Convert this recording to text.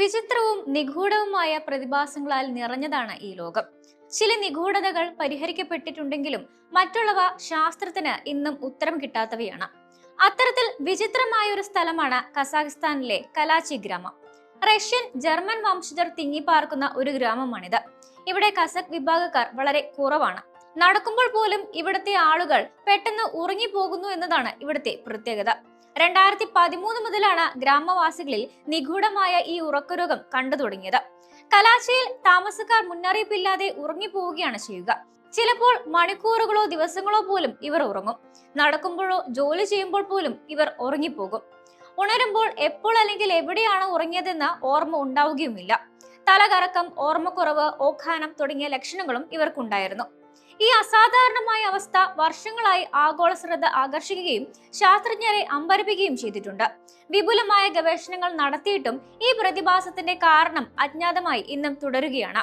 വിചിത്രവും നിഗൂഢവുമായ പ്രതിഭാസങ്ങളാൽ നിറഞ്ഞതാണ് ഈ ലോകം. ചില നിഗൂഢതകൾ പരിഹരിക്കപ്പെട്ടിട്ടുണ്ടെങ്കിലും മറ്റുള്ളവ ശാസ്ത്രത്തിന് ഇന്നും ഉത്തരം കിട്ടാത്തവയാണ്. അത്തരത്തിൽ വിചിത്രമായ ഒരു സ്ഥലമാണ് കസാഖിസ്ഥാനിലെ കലാച്ചി ഗ്രാമം. റഷ്യൻ ജർമ്മൻ വംശജർ തിങ്ങിപ്പാർക്കുന്ന ഒരു ഗ്രാമമാണിത്. ഇവിടെ കസക് വിഭാഗക്കാർ വളരെ കുറവാണ്. നടക്കുമ്പോൾ പോലും ഇവിടുത്തെ ആളുകൾ പെട്ടെന്ന് ഉറങ്ങിപ്പോകുന്നു എന്നതാണ് ഇവിടുത്തെ പ്രത്യേകത. രണ്ടായിരത്തി പതിമൂന്ന് മുതലാണ് ഗ്രാമവാസികളിൽ നിഗൂഢമായ ഈ ഉറക്കരോഗം കണ്ടു തുടങ്ങിയത്. കലാശയിൽ താമസക്കാർ മുന്നറിയിപ്പില്ലാതെ ഉറങ്ങിപ്പോവുകയാണ് ചെയ്യുക. ചിലപ്പോൾ മണിക്കൂറുകളോ ദിവസങ്ങളോ പോലും ഇവർ ഉറങ്ങും. നടക്കുമ്പോഴോ ജോലി ചെയ്യുമ്പോൾ പോലും ഇവർ ഉറങ്ങിപ്പോകും. ഉണരുമ്പോൾ എപ്പോൾ അല്ലെങ്കിൽ എവിടെയാണ് ഉറങ്ങിയതെന്ന് ഓർമ്മ ഉണ്ടാവുകയുമില്ല. തലകറക്കം ഓർമ്മക്കുറവ് ഓഖാനം തുടങ്ങിയ ലക്ഷണങ്ങളും ഇവർക്കുണ്ടായിരുന്നു. ഈ അസാധാരണമായ അവസ്ഥ വർഷങ്ങളായി ആഗോള ശ്രദ്ധ ആകർഷിക്കുകയും ശാസ്ത്രജ്ഞരെ അമ്പരപ്പിക്കുകയും ചെയ്തിട്ടുണ്ട്. വിപുലമായ ഗവേഷണങ്ങൾ നടത്തിയിട്ടും ഈ പ്രതിഭാസത്തിന്റെ കാരണം അജ്ഞാതമായി ഇന്നും തുടരുകയാണ്.